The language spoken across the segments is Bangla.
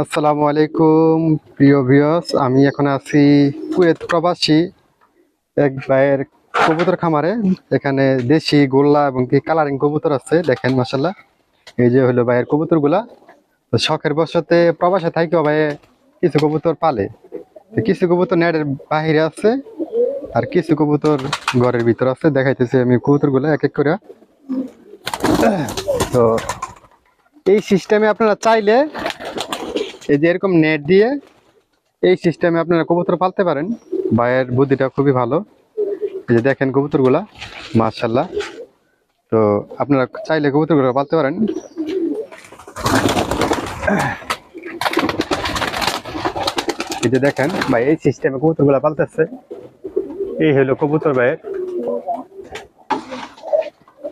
আসসালামু আলাইকুম, প্রিয় ভিউয়ার্স। আমি এখন আছি কুয়েত প্রবাসী এক ভাইয়ের কবুতর খামারে। এখানে দেশি গোল্লা এবং কি কালারিং কবুতর আছে, দেখেন মাসাল্লাহ এই যে হলো ভাইয়ের কবুতরগুলা। শখের বসতে প্রবাসে থাকেও ভাই কিছু কবুতর পালে। কিছু কবুতর নেটের বাহিরে আছে, আর কিছু কবুতর ঘরের ভিতর আছে। দেখাইতেছি আমি কবুতরগুলো এক এক করে তো এই সিস্টেমে আপনারা চাইলে এই যে এরকম নেট দিয়ে এই সিস্টেমে আপনারা কবুতর পালতে পারেন। ভাইয়ের বুদ্ধিটা খুবই ভালো। এই যে দেখেন কবুতরগুলা মার্শাল্লাহ তো আপনারা চাইলে কবুতরগুলো পালতে পারেন। এই যে দেখেন, ভাই, এই সিস্টেমে কবুতরগুলা পালতেছে। এই হলো কবুতর ভাইয়ের।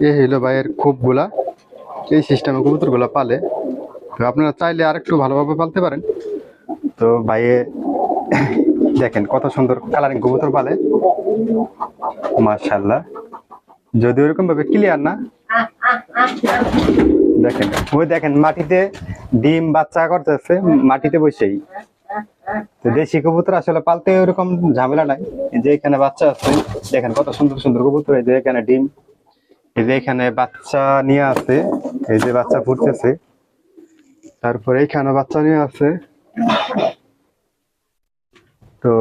এই হলো ভাইয়ের খোপগুলা এই সিস্টেমে কবুতরগুলা পালে তো আপনারা চাইলে আরেকটু ভালোভাবে পালতে পারেন। তো ভাইয়ে দেখেন, কত সুন্দর কালারিং কবুতর পালে। মার্শাল্লাহ যদি ওরকম ভাবে ক্লিয়ার না, দেখেন, ওই দেখেন, মাটিতে ডিম বাচ্চা করতেছে, মাটিতে বসেই। তো দেশি কবুতর আসলে পালতে ওরকম ঝামেলা নাই। যে এখানে বাচ্চা আছে, দেখেন কত সুন্দর সুন্দর কবুতর। এই যে এখানে ডিম, এই যে এখানে বাচ্চা নিয়ে আছে, এই যে বাচ্চা ফুটতেছে। তারপরে এখানে বাচ্চা নিয়ে আছে। তো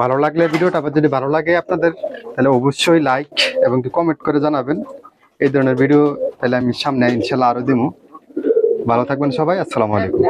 ভালো লাগলে ভিডিওটা আবার যদি ভালো লাগে আপনাদের, তাহলে অবশ্যই লাইক এবং কমেন্ট করে জানাবেন। এই ধরনের ভিডিও তাহলে আমি সামনে ইনশাল্লাহ আরও দিব ভালো থাকবেন সবাই, আসসালামু আলাইকুম।